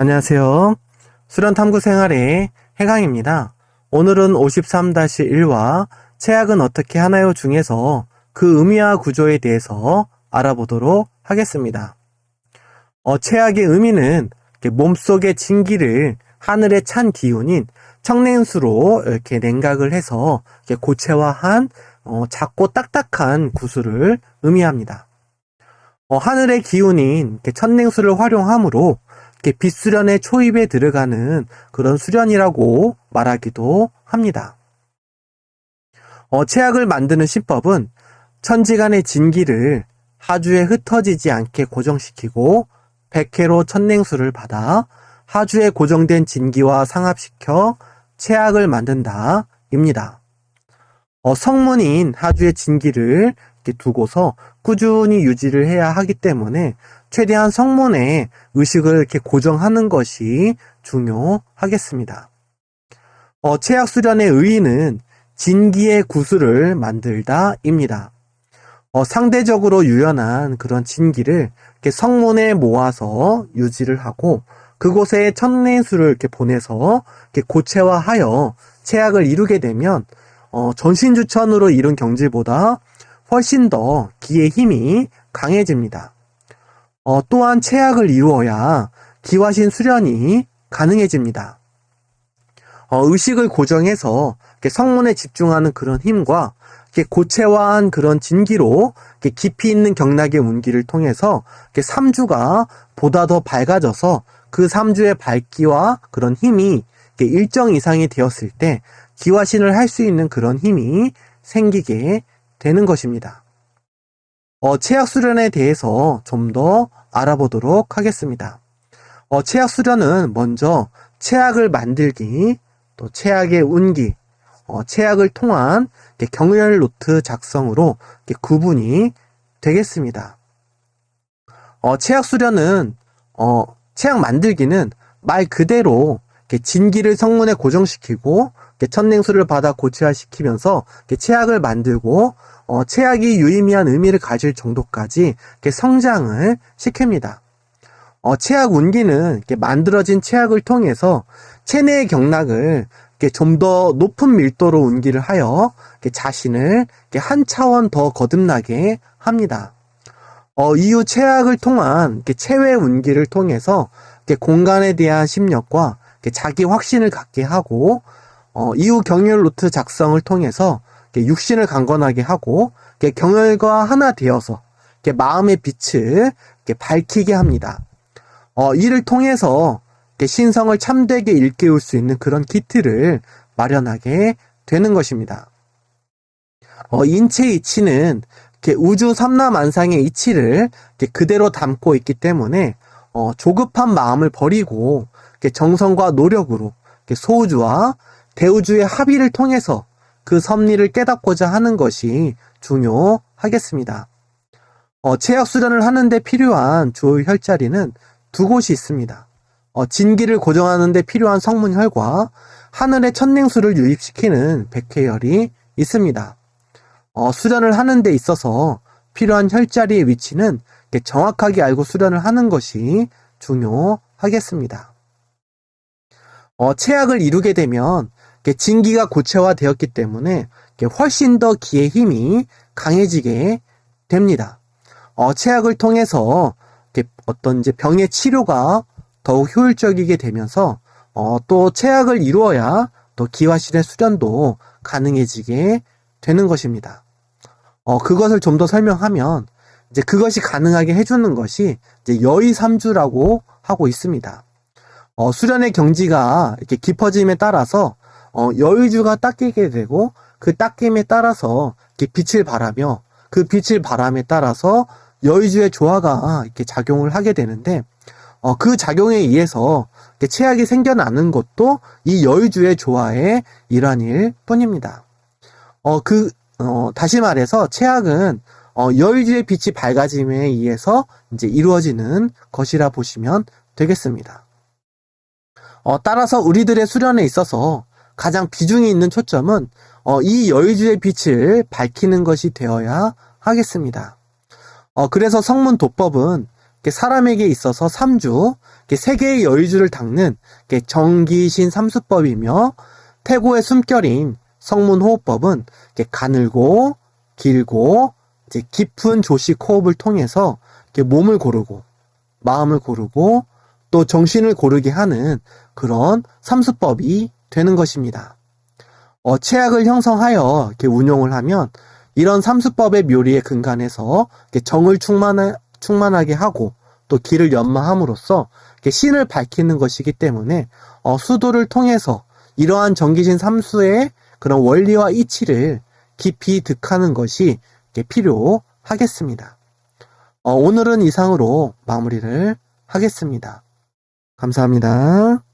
안녕하세요. 수련 탐구 생활의 해강입니다. 오늘은 53-1와 체약은 어떻게 하나요 중에서 그 의미와 구조에 대해서 알아보도록 하겠습니다. 어, 체약의 의미는 몸속의 진기를 하늘의 찬 기운인 청냉수로 이렇게 냉각을 해서 이렇게 고체화한 어, 작고 딱딱한 구슬을 의미합니다. 어, 하늘의 기운인 천냉수를 활용함으로 빛수련의 초입에 들어가는 그런 수련이라고 말하기도 합니다. 어, 체약을 만드는 시법은 천지간의 진기를 하주에 흩어지지 않게 고정시키고 백회로 천냉수를 받아 하주에 고정된 진기와 상합시켜 체약을 만든다 입니다. 어, 성문인 하주의 진기를 두고서 꾸준히 유지를 해야 하기 때문에 최대한 성문에 의식을 이렇게 고정하는 것이 중요하겠습니다. 어, 체약 수련의 의의는 진기의 구슬을 만들다입니다. 어, 상대적으로 유연한 그런 진기를 이렇게 성문에 모아서 유지를 하고 그곳에 천내수를 이렇게 보내서 이렇게 고체화하여 체약을 이루게 되면 어, 전신주천으로 이룬 경지보다 훨씬 더 기의 힘이 강해집니다. 어, 또한 체약을 이루어야 기화신 수련이 가능해집니다. 어, 의식을 고정해서 성문에 집중하는 그런 힘과 고체화한 그런 진기로 깊이 있는 경락의 운기를 통해서 삼주가 보다 더 밝아져서 그 삼주의 밝기와 그런 힘이 일정 이상이 되었을 때 기화신을 할 수 있는 그런 힘이 생기게 되는 것입니다. 어, 체약 수련에 대해서 좀 더 알아보도록 하겠습니다. 어, 체약 수련은 먼저 체약을 만들기, 또 체약의 운기, 어, 체약을 통한 경열 노트 작성으로 구분이 되겠습니다. 어, 체약 수련은 어, 체약 만들기는 말 그대로 진기를 성문에 고정시키고 천냉수를 받아 고체화시키면서 체약을 만들고 어, 체약이 유의미한 의미를 가질 정도까지 성장을 시킵니다. 어, 체약 운기는 만들어진 체약을 통해서 체내의 경락을 좀 더 높은 밀도로 운기를 하여 자신을 한 차원 더 거듭나게 합니다. 어, 이후 체약을 통한 체외 운기를 통해서 공간에 대한 심력과 자기 확신을 갖게 하고 어, 이후 경열 노트 작성을 통해서 육신을 강건하게 하고 경혈과 하나 되어서 마음의 빛을 밝히게 합니다. 어, 이를 통해서 신성을 참되게 일깨울 수 있는 그런 키트를 마련하게 되는 것입니다. 어, 인체 이치는 우주 삼라만상의 이치를 그대로 담고 있기 때문에 어, 조급한 마음을 버리고 정성과 노력으로 소우주와 대우주의 합의를 통해서 그 섭리를 깨닫고자 하는 것이 중요하겠습니다. 어, 체약 수련을 하는데 필요한 주 혈자리는 두 곳이 있습니다. 어, 진기를 고정하는데 필요한 성문혈과 하늘의 천냉수를 유입시키는 백회혈이 있습니다. 어, 수련을 하는 데 있어서 필요한 혈자리의 위치는 정확하게 알고 수련을 하는 것이 중요하겠습니다. 어, 체약을 이루게 되면 진기가 고체화되었기 때문에 훨씬 더 기의 힘이 강해지게 됩니다. 어, 체약을 통해서 어떤 이제 병의 치료가 더욱 효율적이게 되면서 어, 또 체약을 이루어야 또 기화실의 수련도 가능해지게 되는 것입니다. 어, 그것을 좀 더 설명하면 이제 그것이 가능하게 해주는 것이 이제 여의 삼주라고 하고 있습니다. 어, 수련의 경지가 이렇게 깊어짐에 따라서 어, 여의주가 닦이게 되고 그 닦임에 따라서 이렇게 빛을 발하며 그 빛을 바람에 따라서 여의주의 조화가 이렇게 작용을 하게 되는데 어, 그 작용에 의해서 체약이 생겨나는 것도 이 여의주의 조화의 일환일 뿐입니다. 어, 그, 어, 다시 말해서 체약은 어, 여의주의 빛이 밝아짐에 의해서 이제 이루어지는 것이라 보시면 되겠습니다. 어, 따라서 우리들의 수련에 있어서 가장 비중이 있는 초점은 어, 이 여의주의 빛을 밝히는 것이 되어야 하겠습니다. 어, 그래서 성문 도법은 사람에게 있어서 삼주, 이렇게 세 개의 여의주를 닦는 정기신 삼수법이며 태고의 숨결인 성문호흡법은 가늘고 길고 깊은 조식 호흡을 통해서 몸을 고르고 마음을 고르고 또 정신을 고르게 하는 그런 삼수법이 되는 것입니다. 어, 체약을 형성하여 이렇게 운용을 하면 이런 삼수법의 묘리에 근간해서 정을 충만하, 충만하게 하고 또 길을 연마함으로써 신을 밝히는 것이기 때문에 어, 수도를 통해서 이러한 정기신 삼수의 그런 원리와 이치를 깊이 득하는 것이 필요하겠습니다. 어, 오늘은 이상으로 마무리를 하겠습니다. 감사합니다.